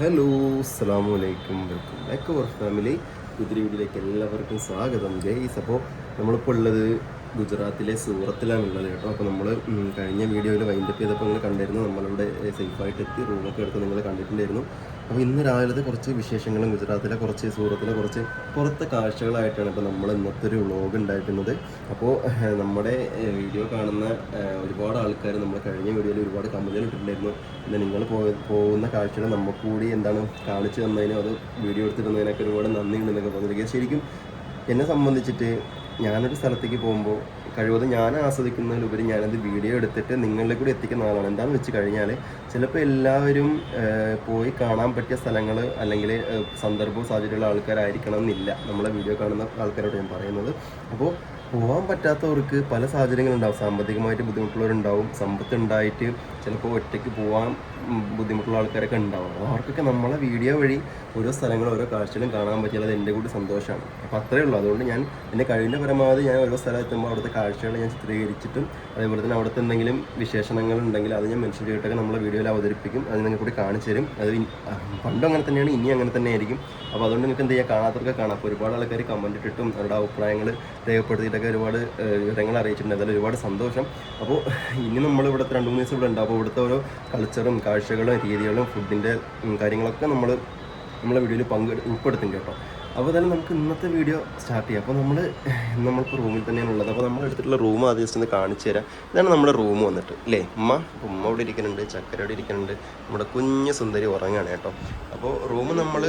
Hello അസ്സാം വലൈക്കും welcome back our family. പുതിയ വീട്ടിലേക്ക് എല്ലാവർക്കും സ്വാഗതം. ഗൈസ് അപ്പോൾ നമ്മളിപ്പോൾ ഉള്ളത് ഗുജറാത്തിലെ സൂറത്തിലാണ് ഉള്ളത് കേട്ടോ അപ്പോൾ നമ്മൾ കഴിഞ്ഞ വീഡിയോയിൽ വൈൻഡപ്പ് ചെയ്തപ്പോൾ നിങ്ങൾ കണ്ടിരുന്നു. നമ്മളിവിടെ സേഫായിട്ട് എത്തി. റൂമൊക്കെ എടുത്ത് നിങ്ങൾ കണ്ടിട്ടുണ്ടായിരുന്നു. അപ്പോൾ ഇന്ന് രാവിലത്തെ കുറച്ച് വിശേഷങ്ങളും ഗുജറാത്തിലെ കുറച്ച് സൂറത്തിലെ കുറച്ച് പുറത്തെ കാഴ്ചകളായിട്ടാണ് ഇപ്പോൾ നമ്മൾ ഇന്നത്തെ ഒരു വ്ളോഗ് ഉണ്ടായിട്ടുള്ളത്. അപ്പോൾ നമ്മുടെ വീഡിയോ കാണുന്ന ഒരുപാട് ആൾക്കാർ നമ്മൾ കഴിഞ്ഞ വീഡിയോയിൽ ഒരുപാട് കമന്റുകൾ ഇട്ടിട്ടുണ്ടായിരുന്നു. പിന്നെ നിങ്ങൾ പോകുന്ന കാഴ്ചകൾ നമുക്ക് കൂടി എന്താണ് കാണിച്ചു തന്നതിനും അത് വീഡിയോ എടുത്തിരുന്നതിനൊക്കെ ഒരുപാട് നന്ദിയുണ്ടെന്നൊക്കെ പറഞ്ഞിരിക്കുക. ശരിക്കും എന്നെ സംബന്ധിച്ചിട്ട് ഞാനൊരു സ്ഥലത്തേക്ക് പോകുമ്പോൾ കഴിവതും ഞാൻ ആസ്വദിക്കുന്നതിലുപരി ഞാനത് വീഡിയോ എടുത്തിട്ട് നിങ്ങളിലേക്ക് കൂടി എത്തിക്കുന്ന ആളാണ്. എന്താണെന്ന് വെച്ച് കഴിഞ്ഞാൽ ചിലപ്പോൾ എല്ലാവരും പോയി കാണാൻ പറ്റിയ സ്ഥലങ്ങൾ അല്ലെങ്കിൽ സന്ദർഭവും സാഹചര്യമുള്ള ആൾക്കാരായിരിക്കണം എന്നില്ല. നമ്മളെ വീഡിയോ കാണുന്ന ആൾക്കാരോട് ഞാൻ പറയുന്നത്. അപ്പോൾ പോകാൻ പറ്റാത്തവർക്ക് പല സാഹചര്യങ്ങളുണ്ടാവും. സാമ്പത്തികമായിട്ട് ബുദ്ധിമുട്ടുള്ളവരുണ്ടാവും. സമ്പത്ത് ഉണ്ടായിട്ട് ചിലപ്പോൾ ഒറ്റയ്ക്ക് പോകാൻ ബുദ്ധിമുട്ടുള്ള ആൾക്കാരൊക്കെ ഉണ്ടാവും. അവർക്കൊക്കെ നമ്മളെ വീഡിയോ വഴി ഓരോ സ്ഥലങ്ങളും ഓരോ കാഴ്ചകളും കാണാൻ പറ്റിയാൽ അത് എന്റെ കൂടി സന്തോഷമാണ്. അപ്പോൾ അത്രയേ ഉള്ളൂ. അതുകൊണ്ട് ഞാൻ എന്റെ കഴിവിന്റെ പരമാവധി ഞാൻ ഓരോ സ്ഥലം എത്തുമ്പോൾ അവിടുത്തെ കാഴ്ചകൾ ഞാൻ ചിത്രീകരിച്ചിട്ടും അതേപോലെ തന്നെ അവിടുത്തെ എന്തെങ്കിലും വിശേഷണങ്ങൾ ഉണ്ടെങ്കിൽ അത് ഞാൻ മെൻഷൻ ചെയ്തിട്ടൊക്കെ നമ്മളെ വീഡിയോയിൽ അവതരിപ്പിക്കും. അത് നിങ്ങൾക്ക് കൂടി കാണിച്ചു തരും. അത് പണ്ടും അങ്ങനെ തന്നെയാണ് ഇനി അങ്ങനെ തന്നെ ആയിരിക്കും അപ്പോൾ അതുകൊണ്ട് നിങ്ങൾക്ക് എന്ത് ചെയ്യാം? കാണാത്തവർക്ക് കാണാം. അപ്പോൾ ഒരുപാട് ആൾക്കാർ കമന്റ് ഇട്ടിട്ടും അവരുടെ അഭിപ്രായങ്ങൾ രേഖപ്പെടുത്തിയിട്ടൊക്കെ ഒരുപാട് വിവരങ്ങൾ അറിയിച്ചിട്ടുണ്ട്. അതിൽ ഒരുപാട് സന്തോഷം. അപ്പോൾ ഇനി നമ്മൾ ഇവിടുത്തെ രണ്ട് മൂന്ന് ദിവസം ഇവിടെ ഉണ്ടാവും അപ്പോൾ ഇവിടുത്തെ ഓരോ കൾച്ചറും കാഴ്ചകളും രീതികളും ഫുഡിന്റെ കാര്യങ്ങളൊക്കെ നമ്മൾ നമ്മളെ വീഡിയോയിൽ പങ്കെ ഉൾപ്പെടുത്തുന്നുണ്ട് കേട്ടോ. അപ്പോൾ തന്നെ നമുക്ക് ഇന്നത്തെ വീഡിയോ സ്റ്റാർട്ട് ചെയ്യാം. അപ്പോൾ നമ്മൾ നമ്മൾക്ക് റൂമിൽ തന്നെയാണ് ഉള്ളത് അപ്പോൾ നമ്മൾ എടുത്തിട്ടുള്ള റൂം ആദ്യം ജസ്റ്റ് ഒന്ന് കാണിച്ചു തരാം. ഇതാണ് നമ്മുടെ റൂം വന്നിട്ട് അല്ലേ ഉമ്മ ഉമ്മ അവിടെ ഇരിക്കുന്നുണ്ട് ചക്കര ഇവിടെ ഇരിക്കുന്നുണ്ട്. നമ്മുടെ കുഞ്ഞ് സുന്ദരി ഉറങ്ങാണ് കേട്ടോ. അപ്പോൾ റൂം നമ്മൾ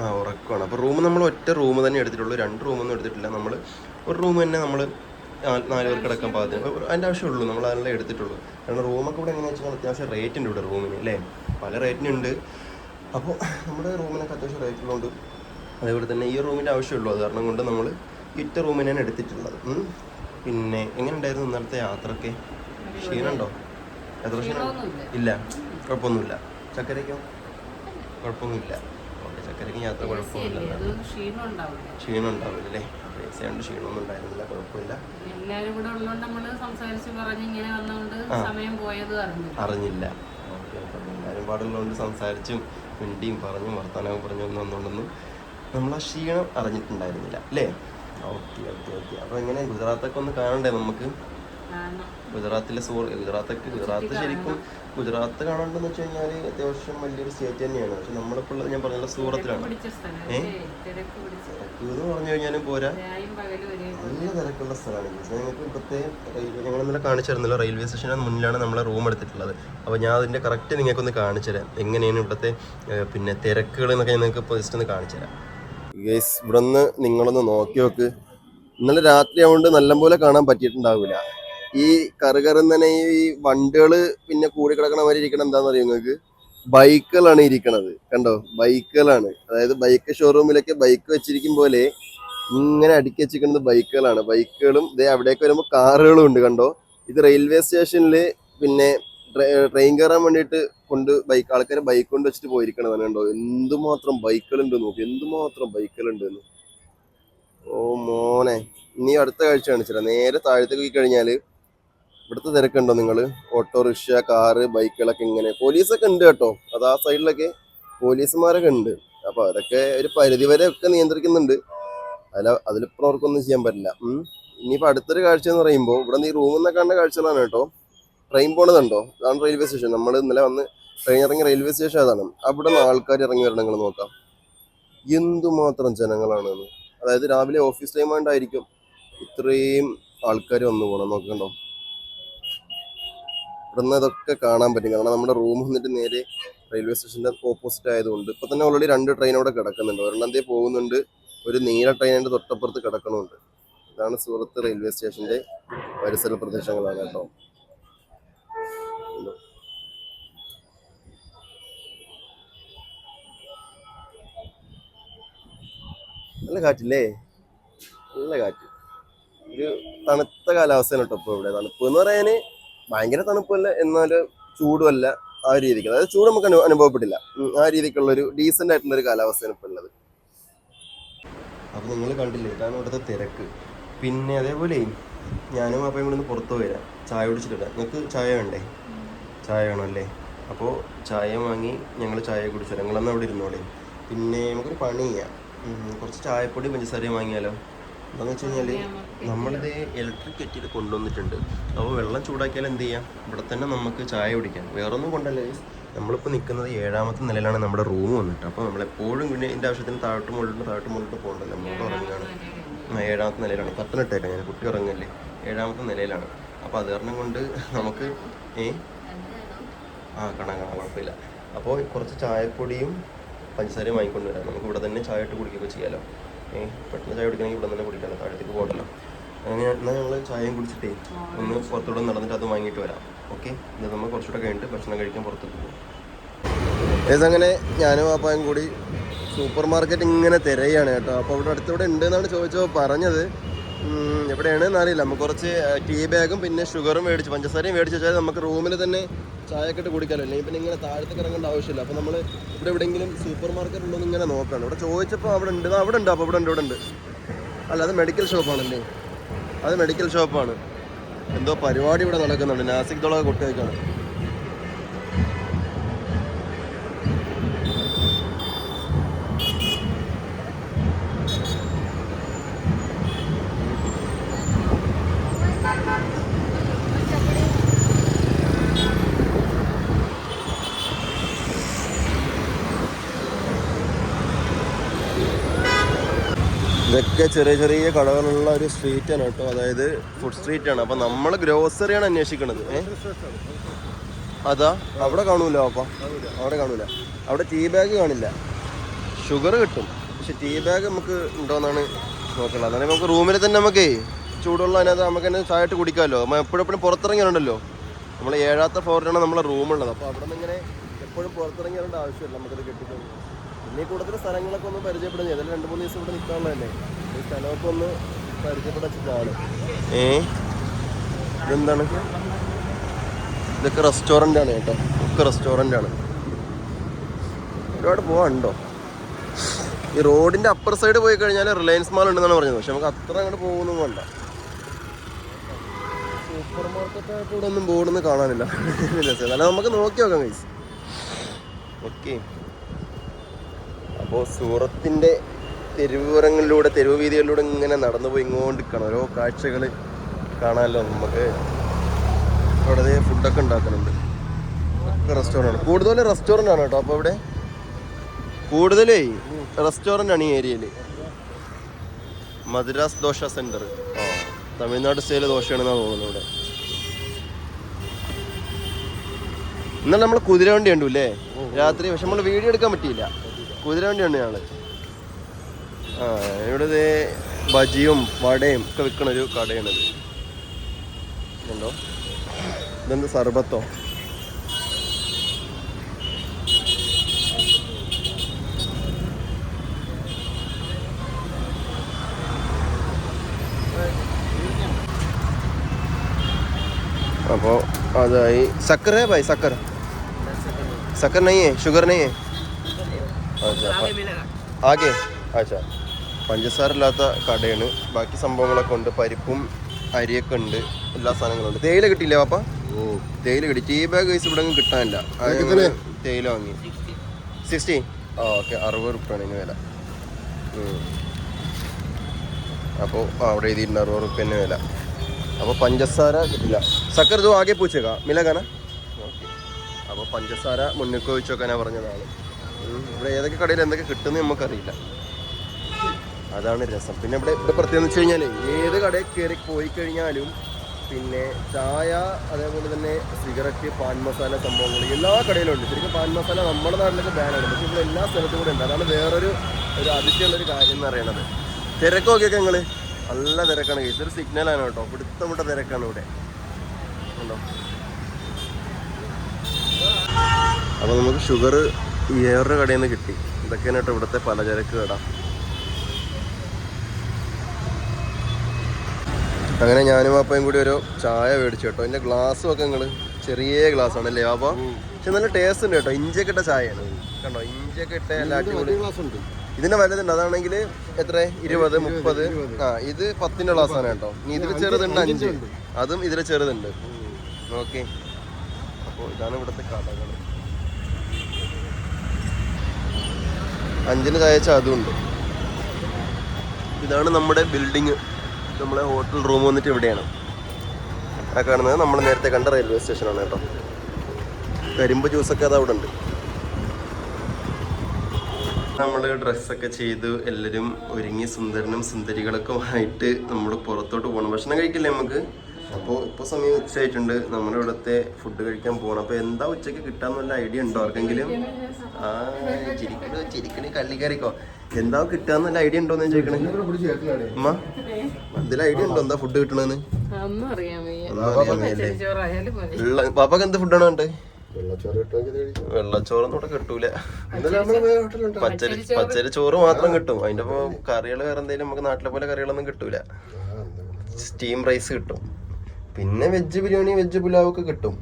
ആ ഉറക്കമാണ് അപ്പോൾ റൂം നമ്മൾ ഒറ്റ റൂം തന്നെ എടുത്തിട്ടുള്ളൂ. രണ്ട് റൂമൊന്നും എടുത്തിട്ടില്ല. നമ്മൾ ഒരു റൂം തന്നെ നമ്മൾ നാല് പേർക്ക് കിടക്കാൻ പാകത്തിന്. അതിന്റെ ആവശ്യമുള്ളൂ നമ്മൾ അതിനുള്ള എടുത്തിട്ടുള്ളൂ. കാരണം റൂമൊക്കെ ഇവിടെ എങ്ങനെയാണെന്ന് വെച്ചാൽ അത്യാവശ്യം റേറ്റ് ഉണ്ട് ഇവിടെ റൂമിന് അല്ലേ? പല റേറ്റിനുണ്ട് അപ്പോൾ നമ്മുടെ റൂമിനൊക്കെ അത്യാവശ്യം റേറ്റ് ഉള്ളതുകൊണ്ട് അതേപോലെ തന്നെ ഈ റൂമിന്റെ ആവശ്യമുള്ളൂ. അത് കാരണം കൊണ്ട് നമ്മൾ ഇറ്റ റൂമിനാണ് എടുത്തിട്ടുള്ളത്. പിന്നെ എങ്ങനെ ഉണ്ടായിരുന്നു ഇന്നലത്തെ യാത്രയൊക്കെ? ക്ഷീണമുണ്ടോ? എത്ര ക്ഷീണം? ഇല്ല? കുഴപ്പമൊന്നുമില്ല. ചക്കരയ്ക്കോ? കുഴപ്പമൊന്നുമില്ല. ഓക്കെ ചക്കരയ്ക്ക് യാത്ര കുഴപ്പമൊന്നുമില്ല ക്ഷീണം ഉണ്ടാവില്ല ക്ഷീണം ഉണ്ടാവില്ല അല്ലേ കൊണ്ട് ക്ഷീണമൊന്നും ഉണ്ടായിരുന്നില്ല കുഴപ്പമില്ല. എല്ലാരും കൂടെ ഉള്ളതുകൊണ്ട് നമ്മൾ സംസാരിച്ച് പറഞ്ഞ് ഇങ്ങനെ വന്നുകൊണ്ട് സമയം പോയത് അറിഞ്ഞില്ല. ഓക്കെ എല്ലാവരും പാടുള്ളതുകൊണ്ട് സംസാരിച്ചും മിണ്ടിയും പറഞ്ഞും വർത്തമാനവും പറഞ്ഞു ഒന്നും നമ്മൾ ആ ക്ഷീണം അറിഞ്ഞിട്ടുണ്ടായിരുന്നില്ല അല്ലേ? Okay okay okay. അപ്പോൾ എങ്ങനെ ഗുജറാത്തൊക്കെ ഒന്ന് കാണണ്ടേ നമുക്ക്? ഗുജറാത്തിലെ സൂർ ഗുജറാത്തൊക്കെ ഗുജറാത്ത് ശരിക്കും ഗുജറാത്ത് കാണണ്ടെന്ന് വെച്ച് കഴിഞ്ഞാൽ അത്യാവശ്യം വലിയൊരു സ്റ്റേറ്റ് തന്നെയാണ്. പക്ഷെ നമ്മളിപ്പോൾ ഉള്ളത് ഞാൻ പറഞ്ഞ സൂറത്തിലാണ്. ഏഹ്? എന്ന് പറഞ്ഞു കഴിഞ്ഞാലും പോരാ. നല്ല തിരക്കുള്ള സ്ഥലമാണ്. ഞങ്ങൾക്ക് ഇപ്പത്തെ റെയിൽവേ ഞങ്ങൾ ഇന്നലെ കാണിച്ചിരുന്നല്ലോ റെയിൽവേ സ്റ്റേഷന് മുന്നിലാണ് നമ്മൾ റൂം എടുത്തിട്ടുള്ളത്. അപ്പോൾ ഞാൻ അതിന്റെ കറക്റ്റ് നിങ്ങൾക്കൊന്ന് കാണിച്ചു തരാം. എങ്ങനെയാണ് ഇവിടുത്തെ പിന്നെ തിരക്കുകൾ എന്നൊക്കെ നിങ്ങൾക്ക് ഇപ്പോൾ ജസ്റ്റ് ഒന്ന് കാണിച്ചു തരാം. ഗൈസ് ഇവിടെ നിന്ന് നിങ്ങളൊന്ന് നോക്കി നോക്ക്. ഇന്നലെ രാത്രി ആയതുകൊണ്ട് നല്ലപോലെ കാണാൻ പറ്റിയിട്ടുണ്ടാവില്ല. ഈ കറുകറുന്നനെ ഈ വണ്ടികൾ പിന്നെ കൂടി കിടക്കണ മാതിരി ഇരിക്കണം എന്താണെന്ന് അറിയോ നിങ്ങൾക്ക്? ബൈക്കുകളാണ് ഇരിക്കണത്. കണ്ടോ? ബൈക്കുകളാണ്. അതായത് ബൈക്ക് ഷോറൂമിലൊക്കെ ബൈക്ക് വെച്ചിരിക്കും പോലെ ഇങ്ങനെ അടുക്കി വെച്ചിരിക്കുന്നത് ബൈക്കുകളാണ്. ബൈക്കുകളും ഇതേ അവിടേക്ക് വരുമ്പോൾ കാറുകളും ഉണ്ട് കണ്ടോ? ഇത് റെയിൽവേ സ്റ്റേഷനിൽ പിന്നെ ട്രെയിൻ കയറാൻ വേണ്ടിയിട്ട് കൊണ്ട് ബൈക്ക് ആൾക്കാർ ബൈക്ക് കൊണ്ട് വെച്ചിട്ട് പോയിരിക്കണതാണ് കണ്ടോ? എന്തുമാത്രം ബൈക്കുകളുണ്ട് നോക്കി. എന്തുമാത്രം ബൈക്കുകളുണ്ട് ഓ മോനെ. ഇനി അടുത്ത കാഴ്ച കാണിച്ചില്ല നേരെ താഴത്തേക്ക് പോയി കഴിഞ്ഞാൽ ഇവിടുത്തെ തിരക്കുണ്ടോ നിങ്ങൾ ഓട്ടോറിക്ഷ കാറ് ബൈക്കുകളൊക്കെ ഇങ്ങനെ? പോലീസൊക്കെ ഉണ്ട് കേട്ടോ. അത് ആ സൈഡിലൊക്കെ പോലീസുമാരൊക്കെ ഉണ്ട്. അപ്പോൾ അതൊക്കെ ഒരു പരിധി വരെ ഒക്കെ നിയന്ത്രിക്കുന്നുണ്ട്. അതിൽ അതിലിപ്പോൾ അവർക്കൊന്നും ചെയ്യാൻ പറ്റില്ല. ഇനിയിപ്പോൾ അടുത്തൊരു കാഴ്ച എന്ന് പറയുമ്പോൾ ഇവിടെ നീ റൂമിൽ നിന്ന് കാണുന്ന കാഴ്ചകളാണ് കേട്ടോ. ട്രെയിൻ പോണതുണ്ടോ അതാണ് റെയിൽവേ സ്റ്റേഷൻ നമ്മൾ ഇന്നലെ വന്ന് ട്രെയിൻ ഇറങ്ങിയ റെയിൽവേ സ്റ്റേഷൻ അതാണ്. അവിടെ നിന്ന് ആൾക്കാർ ഇറങ്ങി വരണം നിങ്ങൾ നോക്കാം. എന്തുമാത്രം ജനങ്ങളാണെന്ന് അതായത് രാവിലെ ഓഫീസ് ടൈം ആയിട്ടായിരിക്കും ഇത്രയും ആൾക്കാർ വന്നു പോകണം നോക്കണ്ടോ? ഇവിടുന്ന് ഇതൊക്കെ കാണാൻ പറ്റും. കാരണം നമ്മുടെ റൂം വന്നിട്ട് നേരെ റെയിൽവേ സ്റ്റേഷന്റെ ഓപ്പോസിറ്റ് ആയതുകൊണ്ട് ഇപ്പൊ തന്നെ ഓൾറെഡി രണ്ട് ട്രെയിൻ അവിടെ കിടക്കുന്നുണ്ട്. ഒരെണ്ണം ദേ പോകുന്നുണ്ട്. ഒരു നീല ട്രെയിൻ തൊട്ടപ്പുറത്ത് കിടക്കണമുണ്ട് ഇതാണ് സൂറത്ത് റെയിൽവേ സ്റ്റേഷന്റെ പരിസര പ്രദേശങ്ങളാണ് കേട്ടോ. നല്ല കാറ്റില്ലേ? നല്ല കാറ്റ്. ഒരു തണുത്ത കാലാവസ്ഥയാണ് കേട്ടോ ഇപ്പോൾ ഇവിടെ. തണുപ്പ് എന്ന് പറയാന് ഭയങ്കര തണുപ്പല്ല എന്നാൽ ചൂടുമല്ല ആ രീതിക്ക്. അതായത് ചൂട് നമുക്ക് അനുഭവപ്പെട്ടില്ല. ആ രീതിക്കുള്ള ഒരു ഡീസെന്റ് ആയിട്ടുള്ള ഒരു കാലാവസ്ഥയാണ് ഇപ്പോൾ ഉള്ളത്. അപ്പൊ നിങ്ങൾ കണ്ടില്ലേ ഇതാണ് ഇവിടുത്തെ തിരക്ക്. പിന്നെ അതേപോലെ ഞാനും അപ്പം ഇവിടെ നിന്ന് പുറത്തു വരാം ചായ കുടിച്ചിട്ടില്ല നിങ്ങൾക്ക് ചായ വേണ്ടേ? ചായ വേണം അല്ലേ അപ്പോൾ ചായ വാങ്ങി ഞങ്ങൾ ചായ കുടിച്ചു. ഞങ്ങളന്ന് അവിടെ ഇരുന്നോളേ. പിന്നെ നമുക്കൊരു പണി ചെയ്യാം. കുറച്ച് ചായപ്പൊടി പഞ്ചസാരയും വാങ്ങിയാലോ? എന്താണെന്ന് വെച്ച് കഴിഞ്ഞാൽ നമ്മളിത് ഇലക്ട്രിക് കെറ്റിൽ കൊണ്ടുവന്നിട്ടുണ്ട്. അപ്പോൾ വെള്ളം ചൂടാക്കിയാൽ എന്ത് ചെയ്യാം? ഇവിടെ തന്നെ നമുക്ക് ചായ കുടിക്കാം. വേറൊന്നും കൊണ്ടല്ലേ. നമ്മളിപ്പോൾ നിൽക്കുന്നത് ഏഴാമത്തെ നിലയിലാണ് നമ്മുടെ റൂം വന്നിട്ട്. അപ്പോൾ നമ്മളെപ്പോഴും പിന്നെ ഇതിന്റെ ആവശ്യത്തിന് താഴോട്ട് മുകളിലോട്ട് താഴോട്ട് മുകളിലോട്ട് പോകണ്ടല്ലോ. നമ്മളോട് ഉറങ്ങുകയാണ്. ഏഴാമത്തെ നിലയിലാണ്. പത്തനിട്ടേക്കാം ഞാൻ കുട്ടി ഉറങ്ങല്ലേ? ഏഴാമത്തെ നിലയിലാണ്. അപ്പോൾ അത് കാരണം കൊണ്ട് നമുക്ക് ഏ? ആ കാണാം കാണാം. കുഴപ്പമില്ല. അപ്പോൾ കുറച്ച് ചായപ്പൊടിയും പഞ്ചസാരയും വാങ്ങിക്കൊണ്ട് വരാം. നമുക്ക് ഇവിടെ തന്നെ ചായ ഇട്ട് കുടിക്കുകയൊക്കെ ചെയ്യാമല്ലോ പെട്ടെന്ന് ചായ കുടിക്കണമെങ്കിൽ ഇവിടെ തന്നെ കുടിക്കണം താഴത്തേക്ക് പോകണ്ടല്ലോ അങ്ങനെ എന്നാൽ ഞങ്ങൾ ചായയും കുടിച്ചിട്ടേ ഒന്ന് പുറത്തൂടെ നടന്നിട്ട് അത് വാങ്ങിയിട്ട് വരാം. ഓക്കെ? എന്നിട്ട് നമ്മൾ കുറച്ചുകൂടെ കഴിഞ്ഞിട്ട് ഭക്ഷണം കഴിക്കാൻ പുറത്തേക്ക് പോകും. അങ്ങനെ ഞാനും പാപ്പായും കൂടി സൂപ്പർ മാർക്കറ്റ് ഇങ്ങനെ തിരയാണ് കേട്ടോ. അപ്പോൾ അവിടെ അടുത്തൂടെ ഉണ്ട് എന്നാണ് ചോദിച്ചപ്പോൾ പറഞ്ഞത്. എവിടെയാണെന്ന് അറിയില്ല. നമുക്ക് കുറച്ച് ടീ ബാഗും പിന്നെ ഷുഗറും മേടിച്ച് പഞ്ചസാരയും മേടിച്ച് വെച്ചാൽ നമുക്ക് റൂമിൽ തന്നെ ചായ ഒക്കെ ഇട്ട് കുടിക്കാമല്ലോ അല്ലെങ്കിൽ പിന്നെ ഇങ്ങനെ താഴത്തേക്ക് ഇറങ്ങേണ്ട ആവശ്യമില്ല. അപ്പോൾ നമ്മൾ ഇവിടെ എവിടെയെങ്കിലും സൂപ്പർ മാർക്കറ്റ് ഉണ്ടോ എന്ന് ഇങ്ങനെ നോക്കണം. ഇവിടെ ചോദിച്ചപ്പോൾ അവിടെ ഉണ്ട് അവിടെ ഉണ്ട് അപ്പോൾ ഇവിടെ ഉണ്ട് ഇവിടെ ഉണ്ട്. അല്ല അത് മെഡിക്കൽ ഷോപ്പാണല്ലേ? അത് മെഡിക്കൽ ഷോപ്പാണ്. എന്തോ പരിപാടി ഇവിടെ നടക്കുന്നുണ്ട്. നാസിക് ദോള കുട്ടികൾക്കാണ് ഇതൊക്കെ ചെറിയ ചെറിയ കടകളുള്ള ഒരു സ്ട്രീറ്റാണ് കേട്ടോ. അതായത് ഫുഡ് സ്ട്രീറ്റ് ആണ്. അപ്പൊ നമ്മൾ ഗ്രോസറിയാണ് അന്വേഷിക്കുന്നത് അതാ. അവിടെ കാണൂല അപ്പ അവിടെ കാണൂല. അവിടെ ടീ ബാഗ് കാണില്ല. ഷുഗർ കിട്ടും. പക്ഷെ ടീ ബാഗ് നമുക്ക് ഉണ്ടോന്നാണ് നോക്കുന്നത് അതായത് നമുക്ക് റൂമിൽ തന്നെ നമുക്ക് ചൂടുള്ള അതിനകത്ത് നമുക്ക് തന്നെ ചായട്ട് കുടിക്കാമല്ലോ നമ്മൾ എപ്പോഴും എപ്പോഴും പുറത്തിറങ്ങിയാലുണ്ടല്ലോ. നമ്മൾ ഏഴാത്ത ഫ്ലോറിലാണ് നമ്മളെ റൂമുള്ളത് അപ്പോൾ അവിടെ നിന്ന് ഇങ്ങനെ എപ്പോഴും പുറത്തിറങ്ങിയാലുള്ള ആവശ്യമില്ല. നമുക്കത് കിട്ടിക്കഴിഞ്ഞു. ഈ കൂടുതൽ സ്ഥലങ്ങളൊക്കെ ഒന്ന് പരിചയപ്പെടുന്നു. ഏതായാലും രണ്ട് മൂന്ന് ദിവസം ഇവിടെ നിൽക്കാനുള്ളതല്ലേ ഈ സ്ഥലമൊക്കെ ഒന്ന് ഏ? ഇതെന്താണ്? ഇതൊക്കെ റെസ്റ്റോറന്റ് ആണ് കേട്ടോ. ഒക്കെ റെസ്റ്റോറന്റ് ആണ് ഒരുപാട് പോകാനുണ്ടോ ഈ റോഡിന്റെ അപ്പർ സൈഡ് പോയി കഴിഞ്ഞാൽ റിലയൻസ് മാൾ ഉണ്ടെന്നാണ് പറഞ്ഞത്. പക്ഷെ നമുക്ക് അത്ര അങ്ങോട്ട് പോകുന്നു വേണ്ട. സൂപ്പർ മാർക്കറ്റായിട്ട് ഇവിടെ ഒന്നും ബോർഡൊന്നും കാണാനില്ല. നമുക്ക് നോക്കി നോക്കാം കൈസ് ഓക്കെ. അപ്പോൾ സൂറത്തിന്റെ തെരുവുറങ്ങളിലൂടെ തെരുവ് വീതികളിലൂടെ ഇങ്ങനെ നടന്നു പോയി ഇങ്ങോട്ട് ഇങ്ങോണ്ടിരിക്കണം ഓരോ കാഴ്ചകൾ കാണാമല്ലോ നമുക്ക്. അവിടെ ഫുഡൊക്കെ ഉണ്ടാക്കുന്നുണ്ട് റെസ്റ്റോറന്റ് ആണ്. കൂടുതലും റെസ്റ്റോറന്റ് ആണ് കേട്ടോ അപ്പോൾ ഇവിടെ കൂടുതലേ റെസ്റ്റോറന്റ് ആണ് ഈ ഏരിയയിൽ മദ്രാസ് ദോശ സെന്റർ ആ തമിഴ്നാട് സ്റ്റൈൽ ദോശയാണെന്നാണ് തോന്നുന്നത് ഇവിടെ. ഇന്നലെ നമ്മൾ കുതിരവണ്ടി കണ്ടു അല്ലേ രാത്രി. പക്ഷെ നമ്മൾ വീഡിയോ എടുക്കാൻ പറ്റിയില്ല. കുതിരവണ്ടി ഉണ്ട് ഞങ്ങള് ആ ഇവിടെ ദേ ബജിയും വടയും ഒക്കെ വിൽക്കണ ഒരു കടയാണിത് ഉണ്ടോ ഇതെന്ത് സർബത്തോ അപ്പോൾ അതായി शक्कर है भाई शक्कर शक्कर नहीं है शुगर नहीं है अच्छा ആകെ അച്ഛാ പഞ്ചസാര ഇല്ലാത്ത കടയാണ് ബാക്കി സംഭവങ്ങളൊക്കെ ഉണ്ട് പരിപ്പും അരിയൊക്കെ ഉണ്ട് എല്ലാ സാധനങ്ങളും ഉണ്ട് തേയില കിട്ടിയില്ല പാപ്പ ഓ തേയില കിട്ടി ടീ ബാഗ് വൈസ് ഇവിടെ ഒന്നും കിട്ടാനില്ല അത് ഞങ്ങള് തേയില വാങ്ങി സിക്സ്റ്റി ആ ഓക്കെ അറുപത് റുപ്യാണ് ഇതിന് വില അപ്പോൾ അവിടെ എഴുതിയിട്ടുണ്ട് അറുപത് റുപ്യൻ്റെ വില അപ്പോൾ പഞ്ചസാര കിട്ടില്ല സക്കർ ഇതോ ആകെ പൂച്ചേക്കാ മിലകാന ഓക്കെ അപ്പോൾ പഞ്ചസാര മുന്നിൽ വെച്ച് വെക്കാനാ പറഞ്ഞതാണ് ഉം. ഇവിടെ ഏതൊക്കെ കടയിൽ എന്തൊക്കെ കിട്ടുമെന്ന് നമുക്കറിയില്ല. അതാണ് രസം. പിന്നെ ഇവിടെ ഇവിടെ പ്രത്യേകം വെച്ച് കഴിഞ്ഞാൽ ഏത് കടയിൽ കയറി പോയി കഴിഞ്ഞാലും പിന്നെ ചായ അതേപോലെ തന്നെ സിഗരറ്റ് പാൻ മസാല സംഭവങ്ങൾ എല്ലാ കടയിലും ഉണ്ട്. ശരിക്കും പാൻ മസാല നമ്മുടെ നാട്ടിലൊക്കെ ബാനാണ് പക്ഷേ ഇവിടെ എല്ലാ സ്ഥലത്തും കൂടെ ഉണ്ട്. അതാണ് വേറൊരു ഒരു അതിശയമുള്ളൊരു കാര്യം എന്ന് പറയുന്നത് തിരക്ക് നോക്കിയൊക്കെ നിങ്ങൾ നല്ല തിരക്കാണ് കേസ് ഒരു സിഗ്നലാണ് കേട്ടോ. പിടുത്തമുട്ട തിരക്കാണ് ഇവിടെ. ഉണ്ടോ? അപ്പോൾ നമുക്ക് ഷുഗർ വേറൊരു കടയിൽ നിന്ന് കിട്ടി. ഇതൊക്കെയാണ് കേട്ടോ ഇവിടുത്തെ പലചരക്ക് കട. അങ്ങനെ ഞാനും അപ്പയും കൂടി ഒരു ചായ മേടിച്ചു കേട്ടോ. അതിന്റെ ഗ്ലാസ്സും ഒക്കെ നിങ്ങൾ ചെറിയ ഗ്ലാസ് ആണ് അല്ലേ അപ്പൊ പക്ഷെ നല്ല ടേസ്റ്റ് ഉണ്ട് കേട്ടോ. ഇഞ്ചൊക്കെ ഇട്ട ചായയാണ്. കണ്ടോ? ഇഞ്ചൊക്കെ ഇട്ട എല്ലാ അടിപൊളി. ഇതിന്റെ വലുതുണ്ട്. അതാണെങ്കിൽ എത്ര? ഇരുപത് മുപ്പത്? ആ ഇത് പത്തിന്റെ ഗ്ലാസ് ആണ് കേട്ടോ. ഇനി ഇതിൽ ചെറുതുണ്ട് അഞ്ച്. അതും ഇതിൽ ചെറുതുണ്ട്. ഓക്കെ. അപ്പോൾ ഇതാണ് ഇവിടുത്തെ കടകൾ. അഞ്ചിന് ചായ അതുമുണ്ട് ഇതാണ് നമ്മുടെ ബിൽഡിങ് നമ്മളെ ഹോട്ടൽ റൂം വന്നിട്ട് ഇവിടെയാണ്. ആ കാണുന്നത് നമ്മൾ നേരത്തെ കണ്ട റെയിൽവേ സ്റ്റേഷനാണ് കേട്ടോ. കരിമ്പ് ജ്യൂസൊക്കെ അത് അവിടെ ഉണ്ട് നമ്മൾ ഡ്രസ്സൊക്കെ ചെയ്ത് എല്ലാവരും ഒരുങ്ങി സുന്ദരനും സുന്ദരികളൊക്കെ ആയിട്ട് നമ്മൾ പുറത്തോട്ട് പോകണം ഭക്ഷണം കഴിക്കില്ലേ നമുക്ക്? അപ്പോൾ ഇപ്പോൾ സമയം ഉച്ചയായിട്ടുണ്ട്. നമ്മുടെ ഇവിടുത്തെ ഫുഡ് കഴിക്കാൻ പോകണം അപ്പോൾ എന്താ ഉച്ചയ്ക്ക് കിട്ടാന്ന് വല്ല ഐഡിയ ഉണ്ടോ? ആർക്കെങ്കിലും? ആ ചിരിക്കണോ ചിരിക്കണ കള്ളി കയറിക്കോ. എന്താ കിട്ടാന്നുള്ള ഐഡിയ ഉണ്ടോന്ന് ഞാൻ ചോദിക്കണേ. അമ്മ എന്തെങ്കിലും ഐഡിയ ഉണ്ടോ? എന്താ ഫുഡ് കിട്ടണെന്ന്? പാപ്പക്ക് എന്ത് ഫുഡാണ് വേണ്ടത്. വെള്ളച്ചോറൊന്നും ഇവിടെ കിട്ടൂല. പച്ചരി പച്ചരി ചോറ് മാത്രം കിട്ടും. അതിന്റെ ഇപ്പൊ കറികൾ വേറെ എന്തെങ്കിലും നമുക്ക് നാട്ടിലെ പോലെ കറികളൊന്നും കിട്ടൂല. ആ, സ്റ്റീം റൈസ് കിട്ടും. പിന്നെ വെജ് ബിരിയാണി വെജ് പുലാവ് ഒക്കെ കിട്ടും.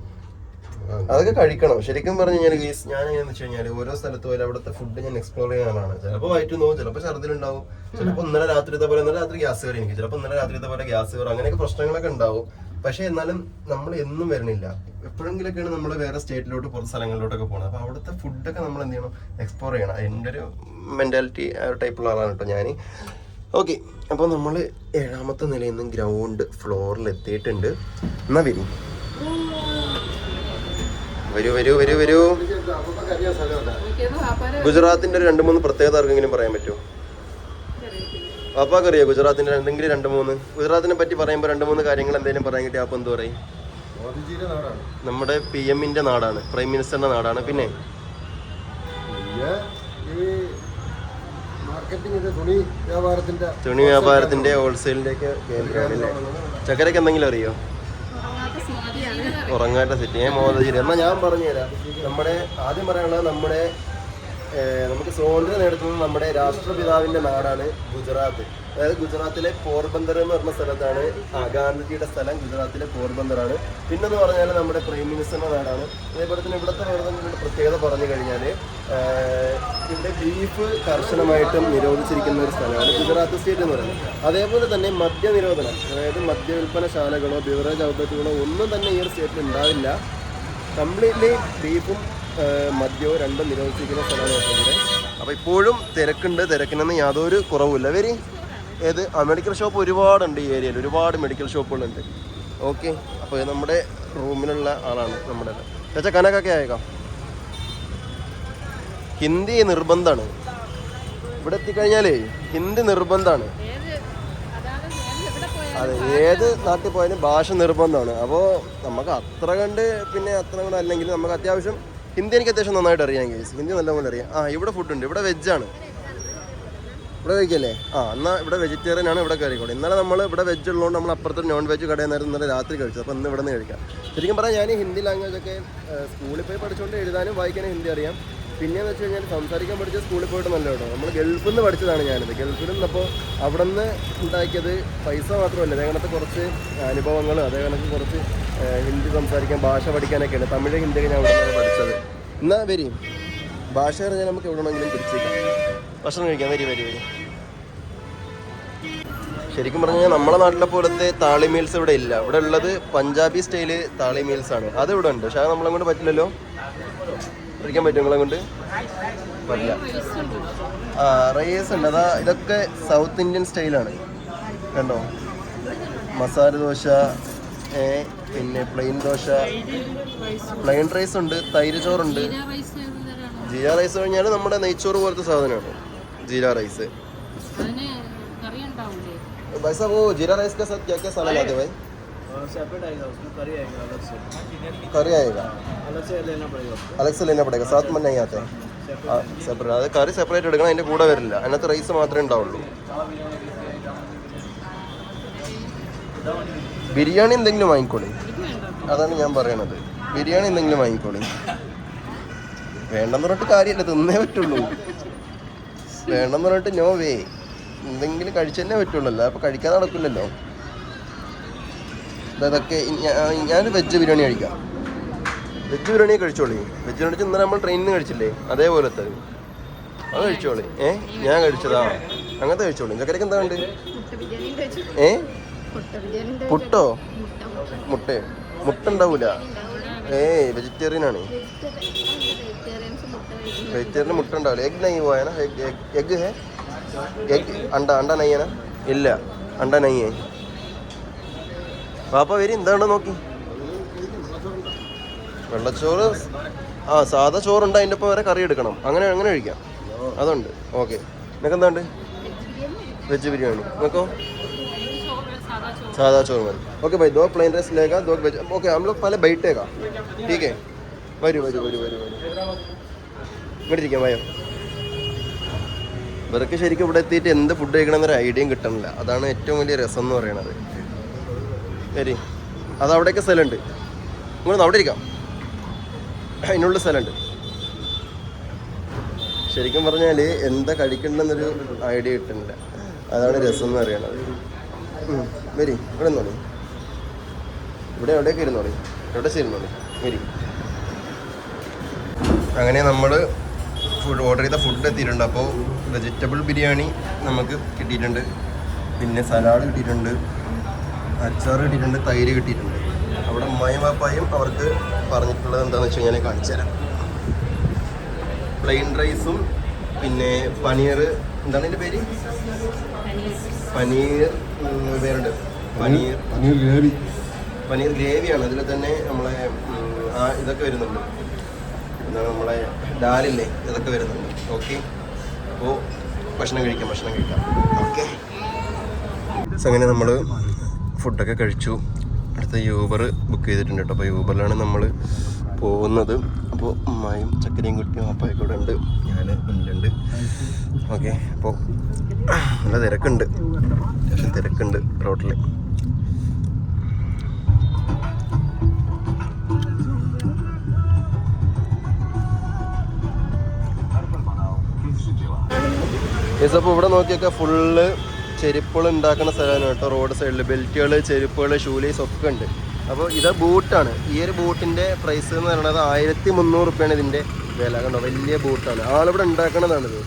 അതൊക്കെ കഴിക്കണം. ശരിക്കും പറഞ്ഞു കഴിഞ്ഞാൽ ഞാൻ എങ്ങനെയാന്ന് വെച്ച് കഴിഞ്ഞാൽ ഓരോ സ്ഥലത്ത് പോയാലും അവിടുത്തെ ഫുഡ് ഞാൻ എക്സ്പ്ലോർ ചെയ്യാനാണ് ചിലപ്പോൾ വയറ്റ് നോവും ചിലപ്പോൾ ഛർദിലുണ്ടാവും ചിലപ്പോൾ ഇന്നലെ രാത്രിത്തെ പോലെ ഇന്നലെ രാത്രി ഗ്യാസ് കയറി എനിക്ക്. ചിലപ്പോൾ ഇന്നലെ രാത്രിത്തെ പോലെ ഗ്യാസ് കയറും അങ്ങനെയൊക്കെ പ്രശ്നങ്ങളൊക്കെ ഉണ്ടാവും. പക്ഷെ എന്നാലും നമ്മൾ എന്നും വരണില്ല എപ്പോഴെങ്കിലൊക്കെയാണ് നമ്മൾ വേറെ സ്റ്റേറ്റിലോട്ട് പുറത്ത് സ്ഥലങ്ങളിലോട്ടൊക്കെ പോകുന്നത്. അപ്പോൾ അവിടുത്തെ ഫുഡൊക്കെ നമ്മൾ എന്ത് ചെയ്യണം? എക്സ്പ്ലോർ ചെയ്യണം. എന്റെ ഒരു മെന്റാലിറ്റി ആ ഒരു ടൈപ്പുള്ള ആളാണ് കേട്ടോ ഞാൻ ഓക്കെ അപ്പോൾ നമ്മൾ ഏഴാമത്തെ നിലയിൽ നിന്ന് ഗ്രൗണ്ട് ഫ്ലോറിൽ എത്തിയിട്ടുണ്ട്. എന്നാ വരും. വരൂ വരൂ വരൂ വരൂ. ഗുജറാത്തിന്റെ ഒരു രണ്ട് മൂന്ന് പ്രത്യേകത ആർക്കെങ്കിലും പറയാൻ പറ്റുമോ? അപ്പാക്കറിയോ ഗുജറാത്തിന്റെ ഗുജറാത്തിന്റെ എന്തെങ്കിലും രണ്ട് മൂന്ന്? ഗുജറാത്തിനെ പറ്റി പറയുമ്പോൾ രണ്ട് മൂന്ന് കാര്യങ്ങൾ എന്തെങ്കിലും പറയാൻ കിട്ടിയ അപ്പം എന്ത് പറയും? നമ്മുടെ പി എമ്മിന്റെ നാടാണ് പ്രൈം മിനിസ്റ്ററിന്റെ നാടാണ് പിന്നെ തുണി വ്യാപാരത്തിന്റെ തുണി വ്യാപാരത്തിന്റെ ഹോൾസെയിലിന്റെ ചക്കരക്ക് എന്തെങ്കിലും അറിയോ? ഉറങ്ങാട്ട സിറ്റി ഞാൻ മോദജി എന്നാ ഞാൻ പറഞ്ഞുതരാം. നമ്മുടെ ആദ്യം പറയാനുള്ളത് നമ്മുടെ നമുക്ക് സ്വാതന്ത്ര്യം നേടുന്നത് നമ്മുടെ രാഷ്ട്രപിതാവിന്റെ നാടാണ് ഗുജറാത്ത്. അതായത് ഗുജറാത്തിലെ പോർബന്ദർ എന്ന് പറഞ്ഞ സ്ഥലത്താണ് ഗാന്ധിജിയുടെ സ്ഥലം. ഗുജറാത്തിലെ പോർബന്ദറാണ്. പിന്നെന്ന് പറഞ്ഞാൽ നമ്മുടെ പ്രൈം മിനിസ്റ്ററിന്റെ നാടാണ്. അതേപോലെ തന്നെ ഇവിടുത്തെ വേറെ പ്രത്യേകത പറഞ്ഞു കഴിഞ്ഞാൽ ഇവിടെ ബീഫ് കർശനമായിട്ടും നിരോധിച്ചിരിക്കുന്ന ഒരു സ്ഥലമാണ് ഗുജറാത്ത് സ്റ്റേറ്റ് എന്ന് പറയുന്നത്. അതേപോലെ തന്നെ മദ്യനിരോധനം അതായത് മദ്യവിൽപ്പനശാലകളോ ബിവറേജ് ഔട്ട്ലെറ്റുകളോ ഒന്നും തന്നെ ഈ ഒരു സ്റ്റേറ്റിൽ ഉണ്ടാവില്ല. കംപ്ലീറ്റ്ലി ബീഫും മദ്യവും രണ്ടും നിരോധിച്ചിരിക്കുന്ന സ്ഥലമാണ് അപ്പോൾ ഇപ്പോഴും തിരക്കുണ്ട്. തിരക്കിനൊന്നും യാതൊരു കുറവുമില്ല. വരി. ഏത് മെഡിക്കൽ ഷോപ്പ് ഒരുപാടുണ്ട് ഈ ഏരിയയിൽ ഒരുപാട് മെഡിക്കൽ ഷോപ്പുകളുണ്ട് ഓക്കെ അപ്പോൾ ഇത് നമ്മുടെ റൂമിലുള്ള ആളാണ് നമ്മുടെ ചേച്ച കനക്കൊക്കെ ആയേക്കാം? ഹിന്ദി നിർബന്ധമാണ്. ഇവിടെ എത്തിക്കഴിഞ്ഞാലേ ഹിന്ദി നിർബന്ധമാണ്. അതെ ഏത് നാട്ടിൽ പോയാലും ഭാഷ നിർബന്ധമാണ്. അപ്പോൾ നമുക്ക് അത്ര കണ്ട് പിന്നെ അത്ര കണ്ട് അല്ലെങ്കിൽ നമുക്ക് അത്യാവശ്യം ഹിന്ദി എനിക്ക് അത്യാവശ്യം നന്നായിട്ട് അറിയാം കേസ് ഹിന്ദി നല്ലപോലെ അറിയാം. ആ ഇവിടെ ഫുഡ് ഉണ്ട്. ഇവിടെ വെജാണ് ഇവിടെ കഴിക്കല്ലേ? ആ എന്നാൽ ഇവിടെ വെജിറ്റേറിയൻ ആണ് ഇവിടെ കയറിക്കോളെ ഇന്നലെ നമ്മൾ ഇവിടെ വെജ് ഉള്ളതുകൊണ്ട് നമ്മൾ അപ്പുറത്തെ നോൺ വെജ് കടയിൽ നിന്നായിരുന്നു ഇന്നലെ രാത്രി കഴിച്ചത്. അപ്പോൾ ഇന്ന് ഇവിടെ നിന്ന് കഴിക്കാം. ശരിക്കും പറഞ്ഞാൽ ഞാൻ ഹിന്ദി ലാംഗ്വേജ് ഒക്കെ സ്കൂളിൽ പോയി പഠിച്ചുകൊണ്ട് എഴുതാനും വായിക്കാനും ഹിന്ദി അറിയാം. പിന്നെയെന്ന് വെച്ച് കഴിഞ്ഞാൽ സംസാരിക്കാൻ പഠിച്ച സ്കൂളിൽ പോയിട്ട് നല്ല കേട്ടോ. നമ്മൾ ഗൾഫിൽ നിന്ന് പഠിച്ചതാണ് ഞാനിത്. ഗൾഫിൽ നിന്നപ്പോൾ അവിടെ നിന്ന് ഉണ്ടാക്കിയത് പൈസ മാത്രമല്ല അതേ കണക്ക് കുറച്ച് അനുഭവങ്ങൾ അതേ കണക്ക് കുറച്ച് ഹിന്ദി സംസാരിക്കാൻ ഭാഷ പഠിക്കാനൊക്കെയാണ്. തമിഴ് ഹിന്ദിയൊക്കെ ഞാൻ അവിടെ നിന്ന് പഠിച്ചത്. എന്നാൽ വരി. ഭാഷ അറിഞ്ഞാൽ നമുക്ക് എവിടെ വേണമെങ്കിലും പിടിച്ചേക്കാം. ഭക്ഷണം കഴിക്കാം വരി വരി വരി. ശരിക്കും പറഞ്ഞു കഴിഞ്ഞാൽ നമ്മളെ നാട്ടിലെ പോലത്തെ താളി മീൽസ് ഇവിടെ ഇല്ല. ഇവിടെ ഉള്ളത് പഞ്ചാബി സ്റ്റൈൽ താളി മീൽസ് ആണ്. അത് ഇവിടെ ഉണ്ട്. പക്ഷെ അത് നമ്മളെ കൊണ്ട് പറ്റില്ലല്ലോ. കഴിക്കാൻ പറ്റും നിങ്ങളെ കൊണ്ട്? പറ്റില്ല. ആ റൈസ് ഉണ്ട്. അതാ ഇതൊക്കെ സൗത്ത് ഇന്ത്യൻ സ്റ്റൈലാണ് കണ്ടോ? മസാല ദോശ പിന്നെ പ്ലെയിൻ ദോശ. പ്ലെയിൻ റൈസ് ഉണ്ട് തൈര് ചോറുണ്ട്. ജീര റൈസ് കഴിഞ്ഞാൽ നമ്മുടെ നെയ്ച്ചോറ് പോലത്തെ സാധനമാണ്. ജീര റൈസ് അതിന് കറി ഉണ്ടാവില്ലേ भाई साहब वो जीरा राइस के साथ क्या क्या सामान आते हैं भाई सेपरेट आएगा उसमें करी आएगा अलग से करी आएगा अलग से लेना पड़ेगा आपको अलग से लेना पड़ेगा साथ में नहीं आते സെപ്പറേറ്റ് അത് കറി സെപ്പറേറ്റ് എടുക്കണം അതിൻ്റെ കൂടെ വരില്ല അതിനകത്ത് റൈസ് മാത്രമേ ഉണ്ടാവുള്ളൂ ബിരിയാണി എന്തെങ്കിലും വാങ്ങിക്കോളി എനിക്ക് വേണ്ട അതാണ് ഞാൻ പറയണത് ബിരിയാണി എന്തെങ്കിലും വാങ്ങിക്കോളി വേണ്ടെന്ന് പറഞ്ഞിട്ട് കാര്യമില്ല തിന്നേ പറ്റുള്ളൂ വേണ്ടെന്ന് പറഞ്ഞിട്ട് നോ വേ എന്തെങ്കിലും കഴിച്ചല്ലേ പറ്റുള്ളല്ലോ. അപ്പോൾ കഴിക്കാൻ നടക്കില്ലല്ലോ. അതൊക്കെ ഞാൻ വെജ് ബിരിയാണി കഴിക്കാം. വെജ് ബിരിയാണി കഴിച്ചോളി. വെജ് ബിരിയാണി ഇന്നലെ നമ്മൾ ട്രെയിനിൽ നിന്ന് കഴിച്ചില്ലേ? അതേപോലത്തെ. അത് കഴിച്ചോളി. ഏ? ഞാൻ കഴിച്ചതാ. അങ്ങനത്തെ കഴിച്ചോളി. ചക്കരക്ക് എന്താ ഉണ്ട് ഏ? പുട്ടോ മുട്ട. മുട്ട ഉണ്ടാവൂല. ഏയ് വെജിറ്റേറിയൻ ആണ്. വെജിറ്റേറിയൻ മുട്ട ഉണ്ടാവില്ല? എഗ് നെയ്യ് പോയാനാ? എഗ് ഹേ എഗ് അണ്ട അണ്ട നെയ്യന? ഇല്ല അണ്ട നെയ്യേ. പാപ്പ വരി എന്താണ് നോക്കി? വെള്ളച്ചോറ് ആ സാധാ ചോറുണ്ട് അതിന്റെ ഒപ്പം വരെ കറി എടുക്കണം. അങ്ങനെ അങ്ങനെ കഴിക്കാം. അതുണ്ട്. ഓക്കെ. നിനക്ക് എന്താണ്ട് വെജ് ബിരിയാണി. നിനക്കോ सादा चोर मत ओके भाई दो प्लेन राइस लेगा दो वेज ओके हम लोग पहले बैठेगा ठीक है വരൂ വരൂ വരൂ വരൂ വരൂ ഇങ്ങോട്ട് ഇരിക്കാം വയോ ഇവർക്ക് ശരിക്കും ഇവിടെ എത്തിയിട്ട് എന്ത് ഫുഡ് കഴിക്കണമെന്നൊരു ഐഡിയയും കിട്ടണില്ല അതാണ് ഏറ്റവും വലിയ രസം എന്ന് പറയണത് ശരി അത് അവിടെയൊക്കെ സ്ഥലമുണ്ട് നിങ്ങൾ അവിടെ ഇരിക്കാം അതിനുള്ള സ്ഥലമുണ്ട് ശരിക്കും പറഞ്ഞാൽ എന്താ കഴിക്കണ്ടെന്നൊരു ഐഡിയ കിട്ടുന്നില്ല അതാണ് രസം എന്ന് പറയണത് ഉം. വരി ഇവിടെ നിന്നോളി ഇവിടെ എവിടെയൊക്കെ ഇരുന്നോളി എവിടെ ചെയ്യുന്നോളി വരി. അങ്ങനെ നമ്മൾ ഫുഡ് ഓർഡർ ചെയ്ത ഫുഡ് എത്തിയിട്ടുണ്ട്. അപ്പോൾ വെജിറ്റബിൾ ബിരിയാണി നമുക്ക് കിട്ടിയിട്ടുണ്ട്. പിന്നെ സലാഡ് കിട്ടിയിട്ടുണ്ട്. അച്ചാർ കിട്ടിയിട്ടുണ്ട്. തൈര് കിട്ടിയിട്ടുണ്ട്. അവിടെ ഉമ്മായും പാപ്പായും അവർക്ക് പറഞ്ഞിട്ടുള്ളത് എന്താണെന്ന് വെച്ച് കഴിഞ്ഞാൽ കാണിച്ചു തരാം. പ്ലെയിൻ റൈസും പിന്നെ പനീർ എന്താണ് ഇതിന്റെ പേര്? പനീർ വേറെ വേറുണ്ട് പനീർ. പനീർ ഗ്രേവി. പനീർ ഗ്രേവിയാണ്. അതിൽ തന്നെ നമ്മളെ ആ ഇതൊക്കെ വരുന്നുണ്ട്. എന്താണ് നമ്മളെ ഡാലില്ലേ ഇതൊക്കെ വരുന്നുണ്ട്. ഓക്കെ. അപ്പോൾ ഭക്ഷണം കഴിക്കാം ഭക്ഷണം കഴിക്കാം. ഓക്കെ. അങ്ങനെ നമ്മൾ ഫുഡൊക്കെ കഴിച്ചു. അടുത്ത യൂബർ ബുക്ക് ചെയ്തിട്ടുണ്ട് കേട്ടോ. അപ്പോൾ യൂബറിലാണ് നമ്മൾ പോകുന്നത്. അപ്പോൾ ഉമ്മായും ചക്കരയും കുട്ടിയും അപ്പായും കൂടെ ഉണ്ട്. ഞാൻ മുന്നിലുണ്ട്. ഓക്കെ. അപ്പോൾ നല്ല തിരക്കുണ്ട്. അത്യാവശ്യം തിരക്കുണ്ട് റോഡിൽ യെസ് അപ്പോൾ ഇവിടെ നോക്കിയൊക്കെ ഫുള്ള് ചെരുപ്പുകൾ ഉണ്ടാക്കുന്ന സ്ഥലമാണ് കേട്ടോ. റോഡ് സൈഡിൽ ബെൽറ്റുകൾ ചെരുപ്പുകൾ ഷൂലേസ് ഒക്കെ ഉണ്ട്. അപ്പോൾ ഇത് ബൂട്ടാണ്. ഈ ഒരു ബൂട്ടിന്റെ പ്രൈസ് എന്ന് പറയുന്നത് ആയിരത്തി മുന്നൂറ് റുപ്യാണ് ഇതിന്റെ വില. കണ്ടോ? വലിയ ബൂട്ടാണ്. ആളിവിടെ ഉണ്ടാക്കണതാണിത്.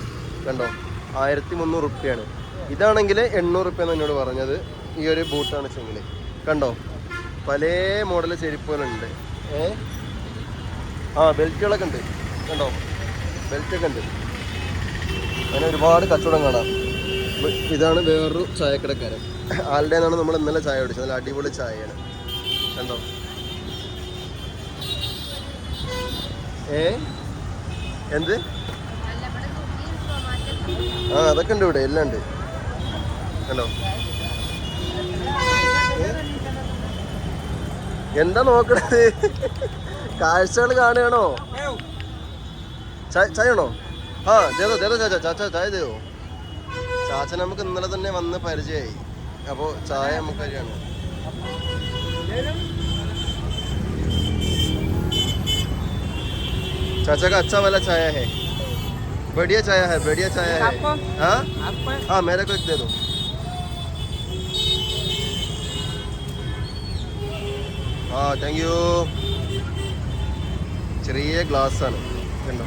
കണ്ടോ? ആയിരത്തി മുന്നൂറ് റുപ്യാണ്. ഇതാണെങ്കിൽ എണ്ണൂറ് റുപ്യ എന്നോട് പറഞ്ഞത്. ഈ ഒരു ബൂട്ടാണ് വെച്ചെങ്കിൽ കണ്ടോ? പല മോഡൽ ചെരുപ്പുകളുണ്ട്. ഏ? ആ ബെൽറ്റുകളൊക്കെ ഉണ്ട്. കണ്ടോ? ബെൽറ്റൊക്കെ ഉണ്ട്. അങ്ങനെ ഒരുപാട് കച്ചവടം കാണാം. ഇതാണ് വേറൊരു ചായക്കടക്കാരൻ. ആളുടെ നിന്നാണ് നമ്മൾ ഇന്നലെ ചായ കുടിച്ചത്? നല്ല അടിപൊളി ചായയാണ്. കണ്ടോ? ഏ? എന്ത്? ആ അതൊക്കെ ഉണ്ട് ഇവിടെ. എല്ലാം ഉണ്ട്. കണ്ടോ? എന്താ നോക്കണത്? കാഴ്ചകൾ കാണുകയാണോ? ചായ ചായ ആണോ ആ ദേതോ ദേതോ ചാച്ച ചാച്ച ചായ ദേവോ ചാച്ചൻ നമുക്ക് ഇന്നലെ തന്നെ വന്ന് പരിചയമായി അപ്പോൾ ചായ നമുക്ക് തരികയാണ് चाचा का अच्छा वाला चाय है बढ़िया चाय है बढ़िया चाय है हाँ हाँ मेरे को एक दे दो हाँ താങ്ക് യു ചെറിയ ഗ്ലാസ് ആണ് കണ്ടോ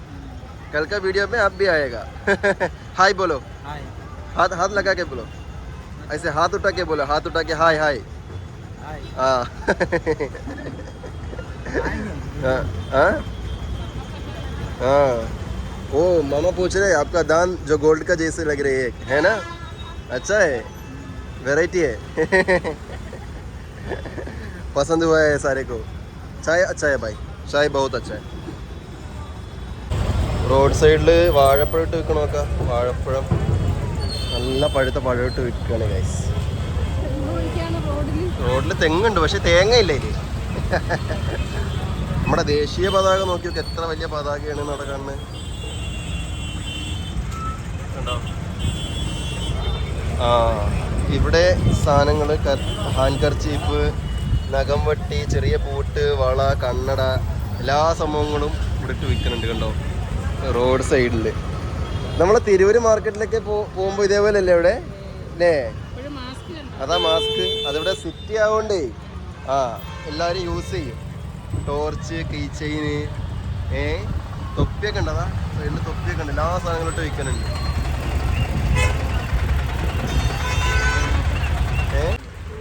कल का वीडियो में आप भी आएगा। हाय बोलो। हाय। हाथ हाथ लगा के बोलो। ऐसे हाथ उठा के बोलो। हाथ उठा के हाय हाय। हाँ। हाँ। हाँ। हाँ। ओ मामा पूछ रहे आपका दान जो गोल्ड का जैसे लग रही है है ना? अच्छा है। वैरायटी है। पसंद हुआ है सारे को। चाय अच्छा है भाई। चाय बहुत अच्छा है। റോഡ് സൈഡിൽ വാഴപ്പഴം ഇട്ട് വിൽക്കണ നോക്കാം? വാഴപ്പഴം. നല്ല പഴുത്ത പഴം ഇട്ട് വിൽക്കുകയാണ് ഗൈസ് റോഡിൽ തെങ്ങുണ്ട് പക്ഷെ തേങ്ങയില്ല ഇല്ലേ നമ്മുടെ ദേശീയ പതാക നോക്കി നോക്കി എത്ര വലിയ പതാകയാണ് അവിടെ കാണുന്നത് ആ ഇവിടെ സാധനങ്ങൾ ഹാൻഡ് കർച്ചീഫ് നഖം വെട്ടി ചെറിയ പൂട്ട് വള കണ്ണട എല്ലാ സംഭവങ്ങളും ഇവിടെ ഇട്ട് വിൽക്കുന്നുണ്ട് കണ്ടോ? റോഡ് സൈഡിൽ നമ്മളെ തിരൂര് മാർക്കറ്റിലൊക്കെ പോകുമ്പോ പോകുമ്പോൾ ഇതേപോലെ അല്ലേ ഇവിടെ അല്ലേ അതാ മാസ്ക് അതിവിടെ സിറ്റി ആവണ്ടേ ആ എല്ലാരും യൂസ് ചെയ്യും. ടോർച്ച് കീ ചെയിന് ഏ? തൊപ്പിയൊക്കെ ഉണ്ടതാ സൈഡിൽ തൊപ്പിയൊക്കെ ഉണ്ട്. എല്ലാ സാധനങ്ങളും ഇട്ട് വിൽക്കുന്നുണ്ട്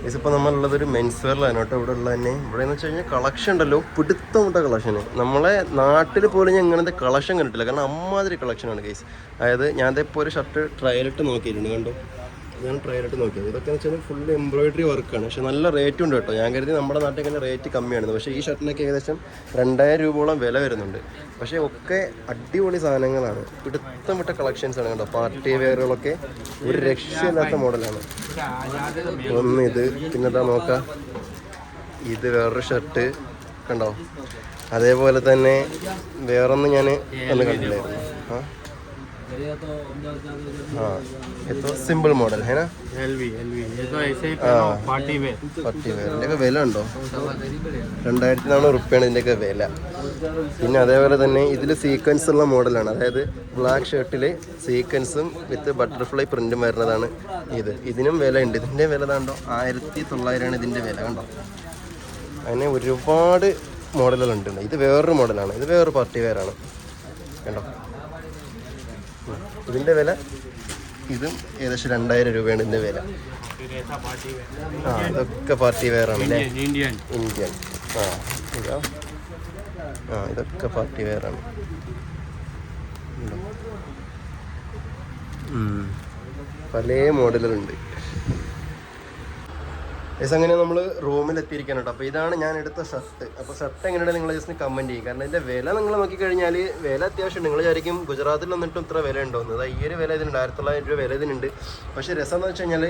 ഇതിപ്പോൾ നമ്മളുള്ളത് ഒരു മെൻസ് വെയറിലാണ് കേട്ടോ ഇവിടെ ഉള്ളത് തന്നെ. ഇവിടെ എന്ന് വെച്ച് കഴിഞ്ഞാൽ കളക്ഷൻ ഉണ്ടല്ലോ പിടുത്തം വിട്ട കളക്ഷന് നമ്മളെ നാട്ടിൽ പോലും ഞാൻ ഇങ്ങനത്തെ കളക്ഷൻ കണ്ടിട്ടില്ല. കാരണം അമ്മാതിരി കളക്ഷനാണ് കേസ് അതായത് ഞാൻ ഒരു ഷർട്ട് ട്രയലിട്ട് നോക്കിയിട്ടുണ്ട് കണ്ടോ? ഞാൻ ട്രയലിട്ട് നോക്കിയത്. ഇതൊക്കെ വെച്ചാൽ ഫുൾ എംബ്രോയിഡറി വർക്കാണ് പക്ഷെ നല്ല റേറ്റ് ഉണ്ട് കേട്ടോ. ഞാൻ കരുതി നമ്മുടെ നാട്ടിൽ തന്നെ റേറ്റ് കമ്മിയാണ് പക്ഷേ ഈ ഷർട്ടിനൊക്കെ ഏകദേശം രണ്ടായിരം രൂപയോളം വില വരുന്നുണ്ട്. പക്ഷേ ഒക്കെ അടിപൊളി സാധനങ്ങളാണ്. പിടുത്തം വിട്ട കളക്ഷൻസ് ആണ് കേട്ടോ. പാർട്ടി വെയറുകളൊക്കെ ഒരു രക്ഷയില്ലാത്ത മോഡലാണ്. ഒന്ന് ഇത് പിന്നെന്താ നോക്കാം. ഇത് വേറൊരു ഷർട്ട് കണ്ടോ? അതേപോലെ തന്നെ വേറൊന്ന് ഞാൻ ഒന്ന് കണ്ടില്ലായിരുന്നു. ആ? हाँ ये तो सिंपल मॉडल है ना एलवी एलवी ये तो ऐसे ही हाँ पार्टी वेयर പട്ടി ഇതിൻ്റെയൊക്കെ വില ഉണ്ടോ രണ്ടായിരത്തി നാനൂറ് റുപ്യാണ് ഇതിൻ്റെയൊക്കെ വില പിന്നെ അതേപോലെ തന്നെ ഇതിൽ സീക്വൻസ് ഉള്ള മോഡലാണ് അതായത് ബ്ലാക്ക് ഷർട്ടിൽ സീക്വൻസും വിത്ത് ബട്ടർഫ്ലൈ പ്രിന്റും വരുന്നതാണ് ഇത് ഇതിനും വില ഉണ്ട് ഇതിൻ്റെ വില കണ്ടോ ആയിരത്തി തൊള്ളായിരമാണ് ഇതിൻ്റെ വില കണ്ടോ അങ്ങനെ ഒരുപാട് മോഡലുകളുണ്ട് ഇത് വേറൊരു മോഡലാണ് ഇത് വേറൊരു പാർട്ടി വെയറാണ് കണ്ടോ ഉം. ഇതിന്റെ വില? ഇതും ഏകദേശം രണ്ടായിരം രൂപയാണ് ഇതിന്റെ വില. ആ ഇതൊക്കെ പാർട്ടി വെയറാണ് അല്ലേ ഇന്ത്യൻ. ആ ആ ഇതൊക്കെ പാർട്ടി വെയറാണ് പല മോഡലുകളുണ്ട്. ഏസ് അങ്ങനെ നമ്മൾ റൂമിൽ കേട്ടോ. അപ്പോൾ ഇതാണ് ഞാൻ എടുത്ത ഷർട്ട്. അപ്പോൾ ഷർട്ട് എങ്ങനെയാണ് നിങ്ങൾ ജസ്റ്റ് കമന്റ് ചെയ്യും. കാരണം ഇതിന്റെ വില നിങ്ങൾ നോക്കിക്കഴിഞ്ഞാൽ വില അത്യാവശ്യം നിങ്ങൾ വിചാരിക്കും ഗുജറാത്തിൽ വന്നിട്ടും ഇത്ര വില ഉണ്ടോന്ന് അതായത് ഈ ഒരു വില ഇതിനുണ്ട്. ആയിരത്തി തൊള്ളായിരം രൂപ വില ഇതിനുണ്ട്. പക്ഷേ രസം എന്ന് വെച്ച് കഴിഞ്ഞാൽ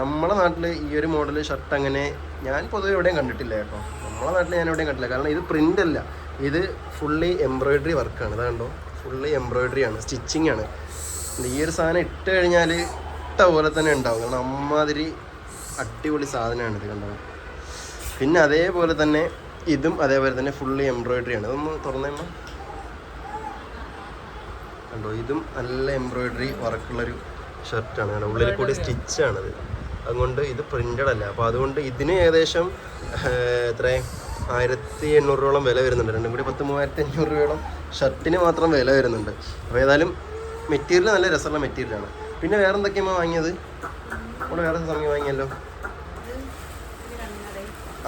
നമ്മുടെ നാട്ടിൽ ഈ ഒരു മോഡൽ ഷർട്ട് അങ്ങനെ ഞാൻ പൊതുവെ എവിടെയും കണ്ടിട്ടില്ല കേട്ടോ. നമ്മളെ നാട്ടിൽ ഞാൻ എവിടെയും കണ്ടില്ല കാരണം ഇത് പ്രിന്റ് അല്ല. ഇത് ഫുള്ളി എംബ്രോയിഡറി വർക്കാണ് അതാണ്ടോ ഫുള്ളി എംബ്രോയിഡറി ആണ്. സ്റ്റിച്ചിങ് ആണ്. ഈ ഒരു സാധനം ഇട്ട് കഴിഞ്ഞാൽ ഇട്ട പോലെ തന്നെ ഉണ്ടാവും. കാരണം അമ്മാതിരി അടിപൊളി സാധനമാണ് ഇത് കണ്ടത് പിന്നെ അതേപോലെ തന്നെ ഇതും അതേപോലെ തന്നെ ഫുള്ളി എംബ്രോയിഡറി ആണ്. ഇതൊന്ന് തുറന്നേമ്മ കണ്ടോ ഇതും നല്ല എംബ്രോയിഡറി വർക്കുള്ളൊരു ഷർട്ടാണ് കണ്ടോ ഉള്ളിൽ കൂടി സ്റ്റിച്ചാണത്. അതുകൊണ്ട് ഇത് പ്രിന്റഡ് അല്ല. അപ്പോൾ അതുകൊണ്ട് ഇതിന് ഏകദേശം എത്ര ആയിരത്തി എണ്ണൂറോളം വില വരുന്നുണ്ട്. രണ്ടും കൂടി പത്ത് മൂവായിരത്തി അഞ്ഞൂറ് രൂപയോളം ഷർട്ടിന് മാത്രം വില വരുന്നുണ്ട്. അപ്പോൾ ഏതായാലും മെറ്റീരിയൽ നല്ല രസമുള്ള മെറ്റീരിയലാണ് പിന്നെ വേറെന്തൊക്കെയാണ് വാങ്ങിയത്? നമ്മൾ വേറെ സമയം വാങ്ങിയല്ലോ.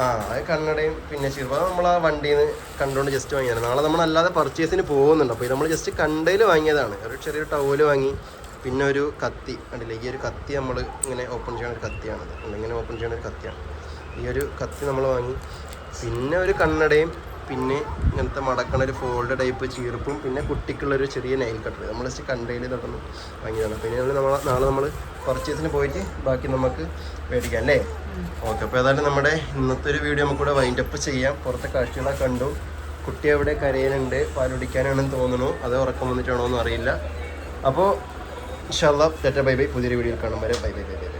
അത് കണ്ണടയും പിന്നെ ചിറുവ നമ്മൾ ആ വണ്ടിയിൽ നിന്ന് കണ്ടുകൊണ്ട് ജസ്റ്റ് വാങ്ങിയതാണ്. നാളെ നമ്മൾ അല്ലാതെ പർച്ചേസിന് പോകുന്നുണ്ട്. അപ്പോൾ നമ്മൾ ജസ്റ്റ് കണ്ടയിൽ വാങ്ങിയതാണ്. ഒരു ചെറിയൊരു ടവൽ വാങ്ങി പിന്നെ ഒരു കത്തി. കണ്ടില്ലേ? ഈ ഒരു കത്തി നമ്മൾ ഇങ്ങനെ ഓപ്പൺ ചെയ്യുന്ന ഒരു കത്തിയാണത്. ഇങ്ങനെ ഓപ്പൺ ചെയ്യുന്ന ഒരു കത്തിയാണ്. ഈ ഒരു കത്തി നമ്മൾ വാങ്ങി പിന്നെ ഒരു കണ്ണടയും പിന്നെ ഇങ്ങനത്തെ മടക്കണ ഒരു ഫോൾഡ് ടൈപ്പ് ചീർപ്പും പിന്നെ കുട്ടിക്കുള്ളൊരു ചെറിയ നെയിൽ കട്ടർ നമ്മൾ ജസ്റ്റ് കണ്ടയിൽ നടന്ന് വാങ്ങിയതാണ്. പിന്നെ നമ്മൾ നമ്മൾ നാളെ നമ്മൾ പർച്ചേസിന് പോയിട്ട് ബാക്കി നമുക്ക് മേടിക്കാം അല്ലേ? ഓക്കെ അപ്പോൾ ഏതായാലും നമ്മുടെ ഇന്നത്തെ ഒരു വീഡിയോ നമുക്കിവിടെ വൈൻഡ് അപ്പ് ചെയ്യാം. പുറത്തെ കാഴ്ചകളൊക്കെ കണ്ടു. കുട്ടി എവിടെ കരയിലുണ്ട് പാലുടിക്കാനാണെന്ന് തോന്നുന്നു. അത് ഉറക്കം വന്നിട്ടാണോ എന്ന് അറിയില്ല അപ്പോൾ ഇൻഷാല്ല ടെറ്റ ബൈ ബൈ. പുതിയൊരു വീഡിയോയിൽ കാണും. വരെ ബൈ ബൈ ബൈ ബൈ.